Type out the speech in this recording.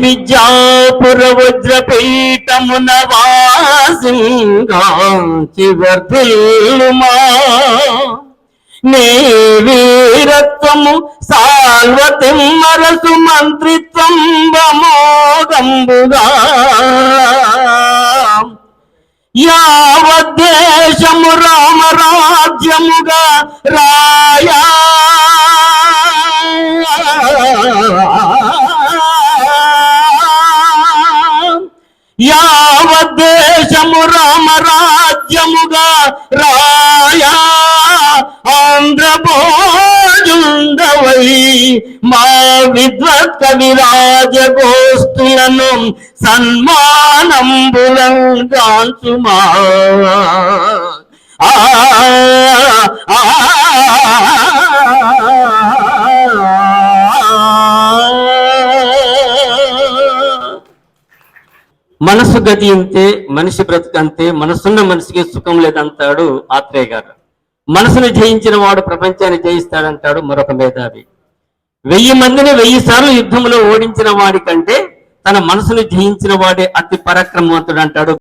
విద్యాపురవజ్రపీఠమున వాసింగా వాసింగాంచి నీ వీరత్వము సాల్వతిమ్మరసు మంత్రిత్వం వమోదంబుగా యావద్దేశము రామరాజ్యముగా రా యావద్దేశము రామరాజ్యముగా రాయా. ఆంధ్రభోజుండవై మా విద్వత్ కవిరాజ గోష్ఠులను సన్మానంబులంగాంచుమా మనసు గతి అంతే మనిషి బ్రతుకంతే మనసున్న మనిషికి సుఖం లేదంటాడు ఆత్రేయ గారు. మనసును జయించిన వాడు ప్రపంచాన్ని జయిస్తాడంటాడు మరొక మేధావి. వెయ్యి మందిని వెయ్యి సార్లు యుద్ధంలో ఓడించిన వాడి కంటే తన మనసును జయించిన వాడే అతి పరాక్రమవంతుడు అంటాడు